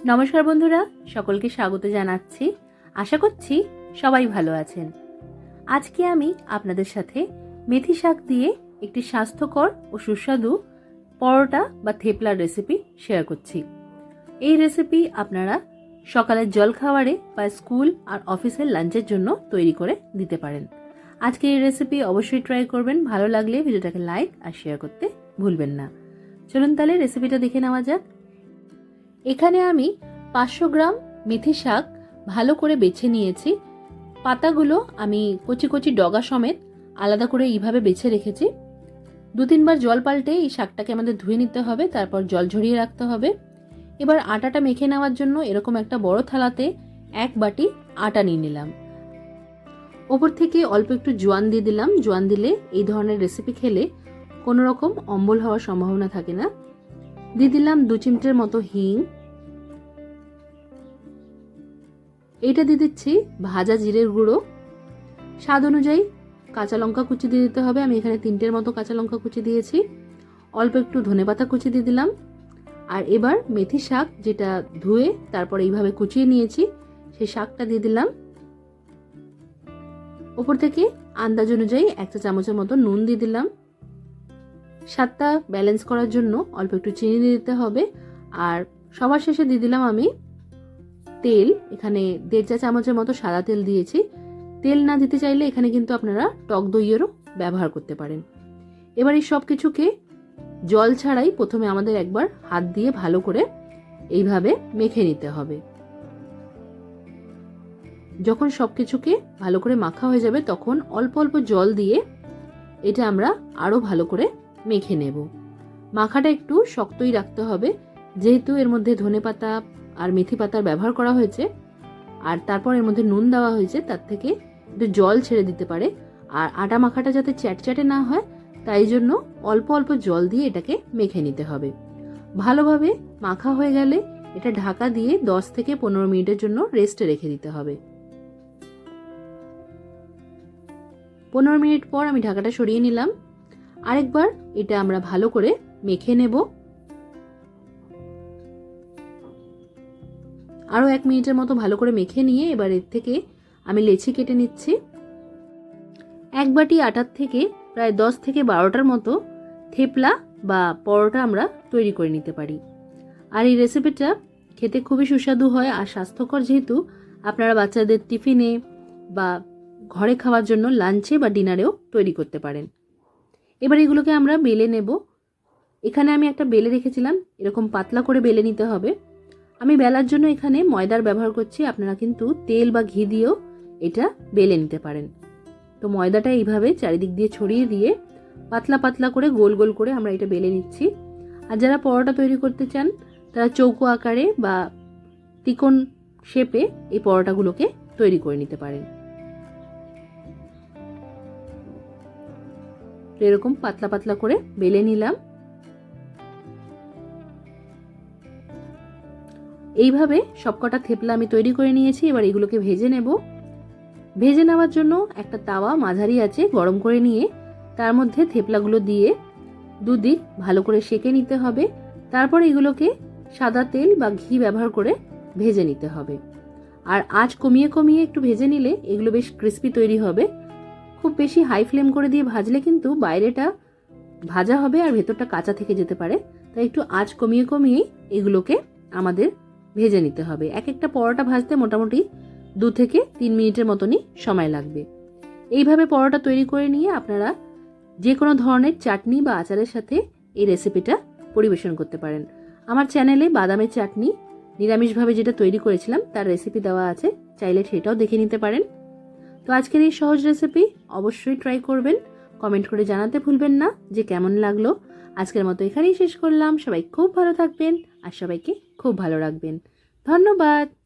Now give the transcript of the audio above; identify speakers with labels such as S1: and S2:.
S1: নমস্কার বন্ধুরা, সকলকে স্বাগত জানাচ্ছি। আশা করছি সবাই ভালো আছেন। আজকে আমি আপনাদের সাথে মেথি শাক দিয়ে একটি স্বাস্থ্যকর ও সুস্বাদু পরোটা বা থেপলার রেসিপি শেয়ার করছি। এই রেসিপি আপনারা সকালের জলখাবারে বা স্কুল আর অফিসের লাঞ্চের জন্য তৈরি করে দিতে পারেন। আজকে এই রেসিপি অবশ্যই ট্রাই করবেন। ভালো লাগলে ভিডিওটাকে লাইক আর শেয়ার করতে ভুলবেন না। চলুন তাহলে রেসিপিটা দেখে নেওয়া যাক। এখানে আমি পাঁচশো গ্রাম মেথি শাক ভালো করে বেছে নিয়েছি। পাতাগুলো আমি কচি কচি ডগা সমেত আলাদা করে এইভাবে বেছে রেখেছি। দু তিনবার জল পাল্টে এই শাকটাকে আমাদের ধুয়ে নিতে হবে, তারপর জল ঝরিয়ে রাখতে হবে। এবার আটাটা মেখে নেওয়ার জন্য এরকম একটা বড় থালাতে এক বাটি আটা নিয়ে নিলাম। ওপর থেকে অল্প একটু জোয়ান দিয়ে দিলাম। জোয়ান দিলে এই ধরনের রেসিপি খেলে কোনো রকম অম্বল হওয়ার সম্ভাবনা থাকে না। দিয়ে দিলাম দু চিমটের মতো হিং। এটা দিয়ে দিচ্ছি ভাজা জিরের গুঁড়ো। স্বাদ অনুযায়ী কাঁচা লঙ্কা কুচি দিয়ে দিতে হবে। আমি এখানে তিনটের মতো কাঁচা লঙ্কা কুচি দিয়েছি। অল্প একটু ধনেপাতা কুচি দিয়ে দিলাম। আর এবার মেথি শাক যেটা ধুয়ে তারপর এইভাবে কুচিয়ে নিয়েছি, সেই শাকটা দিয়ে দিলাম। ওপর থেকে আন্দাজ অনুযায়ী একটা চামচের মতো নুন দিয়ে দিলাম। স্বাদটা ব্যালেন্স করার জন্য অল্প একটু চিনি দিয়ে দিতে হবে। আর সবার শেষে দিয়ে দিলাম আমি তেল। এখানে দেড় চা চামচের মতো সাদা তেল দিয়েছি। তেল না দিতে চাইলে এখানে কিন্তু আপনারা টক দইয়েরও ব্যবহার করতে পারেন। এবার এই সব কিছুকে জল ছাড়াই প্রথমে আমাদের একবার হাত দিয়ে ভালো করে এইভাবে মেখে নিতে হবে। যখন সব কিছুকে ভালো করে মাখা হয়ে যাবে তখন অল্প অল্প জল দিয়ে এটা আমরা আরও ভালো করে মেখে নেব। মাখাটা একটু শক্তই রাখতে হবে। যেহেতু এর মধ্যে ধনে পাতা আর মেথি পাতার ব্যবহার করা হয়েছে, আর তারপর এর মধ্যে নুন দেওয়া হয়েছে, তার থেকে একটু জল ছেড়ে দিতে পারে। আর আটা মাখাটা যাতে চ্যাটচ্যাটে না হয়, তাই জন্য অল্প অল্প জল দিয়ে এটাকে মেখে নিতে হবে। ভালোভাবে মাখা হয়ে গেলে এটা ঢাকা দিয়ে দশ থেকে পনেরো মিনিটের জন্য রেস্টে রেখে দিতে হবে। পনেরো মিনিট পর আমি ঢাকাটা সরিয়ে নিলাম। আরেকবার এটা আমরা ভালো করে মেখে নেব। আরও এক মিনিটের মতো ভালো করে মেখে নিয়ে এবার এর থেকে আমি লেচি কেটে নিচ্ছি। এক বাটি আটার থেকে প্রায় দশ থেকে বারোটার মতো থেপলা বা পরোটা আমরা তৈরি করে নিতে পারি। আর এই রেসিপিটা খেতে খুবই সুস্বাদু হয় আর স্বাস্থ্যকর যেহেতু আপনারা বাচ্চাদের টিফিনে বা ঘরে খাওয়ার জন্য লাঞ্চে বা ডিনারেও তৈরি করতে পারেন। এবার এগুলোকে আমরা বেলে নেব। এখানে আমি একটা বেলে রেখেছিলাম, এরকম পাতলা করে বেলে নিতে হবে। আমি বেলার জন্য এখানে ময়দার ব্যবহার করছি, আপনারা কিন্তু তেল বা ঘি দিয়েও এটা বেলে নিতে পারেন। তো ময়দাটা এইভাবে চারিদিক দিয়ে ছড়িয়ে দিয়ে পাতলা পাতলা করে গোল গোল করে আমরা এটা বেলে নিচ্ছি। আর যারা পরোটা তৈরি করতে চান, তারা চৌকো আকারে বা তিকোন শেপে এই পরোটাগুলোকে তৈরি করে নিতে পারেন। এরকম পাতলা পাতলা করে বেলে নিলাম। এইভাবে সবকটা থেপলা আমি তৈরি করে নিয়েছি, এবার এগুলোকে ভেজে নেব। ভেজে নেওয়ার জন্য একটা তাওয়া মাঝারি আছে, গরম করে নিয়ে তার মধ্যে থেপলাগুলো দিয়ে দুদিক ভালো করে সেকে নিতে হবে। তারপর এগুলোকে সাদা তেল বা ঘি ব্যবহার করে ভেজে নিতে হবে। আর আঁচ কমিয়ে কমিয়ে একটু ভেজে নিলে এগুলো বেশ ক্রিস্পি তৈরি হবে। খুব বেশি হাই ফ্লেম করে দিয়ে ভাজলে কিন্তু বাইরেটা ভাজা হবে আর ভেতরটা কাঁচা থেকে যেতে পারে। তাই একটু আঁচ কমিয়ে কমিয়েই এগুলোকে আমাদের ভেজে নিতে হবে। এক একটা পরোটা ভাজতে মোটামুটি দু থেকে তিন মিনিটের মতনই সময় লাগবে। এইভাবে পরোটা তৈরি করে নিয়ে আপনারা যে কোনো ধরনের চাটনি বা আচারের সাথে এই রেসিপিটা পরিবেশন করতে পারেন। আমার চ্যানেলে বাদামের চাটনি নিরামিষভাবে যেটা তৈরি করেছিলাম, তার রেসিপি দেওয়া আছে। চাইলে সেটাও দেখে নিতে পারেন। তো আজকের এই সহজ রেসিপি অবশ্যই ট্রাই করবেন। কমেন্ট করে জানাতে ভুলবেন না যে কেমন লাগল। আজকের মতো এখানেই শেষ করলাম। সবাই খুব ভালো থাকবেন আর সবাইকে খুব ভালো রাখবেন। ধন্যবাদ।